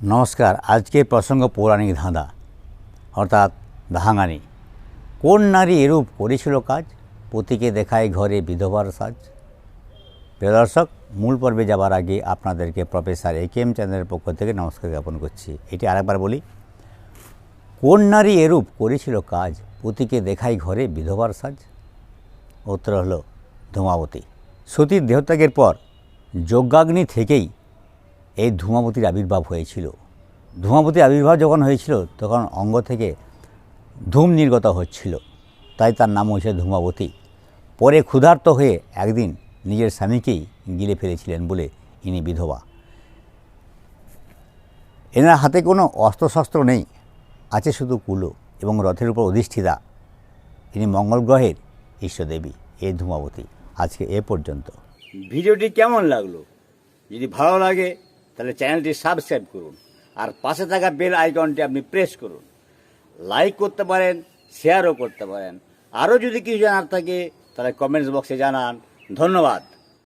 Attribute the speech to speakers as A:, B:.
A: নমস্কার, আজকের প্রসঙ্গ পৌরাণিক ধাঁধা, অর্থাৎ ধাঙানি কোন নারী এরূপ করেছিল কাজ? পতিকে দেখায় ঘরে বিধবার সাজ। প্রিয় দর্শক, মূল পর্বে যাবার আগে আপনাদেরকে প্রফেসর এ কে এম চ্যানেলের পক্ষ থেকে নমস্কার জ্ঞাপন করছি। এটি আরেকবার বলি, কোন নারী এরূপ করেছিল কাজ? পতিকে দেখায় ঘরে বিধবার সাজ। উত্তর হলো ধূমাবতী। সতীর দেহত্যাগের পর যজ্ঞাগ্নি থেকেই এই ধূমাবতীর আবির্ভাব হয়েছিল। ধূমাবতীর আবির্ভাব যখন হয়েছিল, তখন অঙ্গ থেকে ধূম নির্গত হচ্ছিল। তাই তার নাম হয়েছে ধূমাবতী। পরে ক্ষুধার্ত হয়ে একদিন নিজের স্বামীকেই গিলে ফেলেছিলেন বলে ইনি বিধবা। এনার হাতে কোনো অস্ত্রশস্ত্র নেই, আছে শুধু কুলো এবং রথের উপর অধিষ্ঠিতা। ইনি মঙ্গল গ্রহের ঈশ্বরদেবী, এই ধূমাবতী। আজকে এ পর্যন্ত। ভিডিওটি কেমন লাগল? যদি ভালো লাগে তাহলে চ্যানেলটি সাবস্ক্রাইব করুন। আর পাশে থাকা বেল আইকনটি আপনি প্রেস করুন। লাইক করতে পারেন শেয়ারও করতে পারেন। আরও যদি কিছু জানার থাকে, তাহলে কমেন্টস বক্সে জানান। ধন্যবাদ।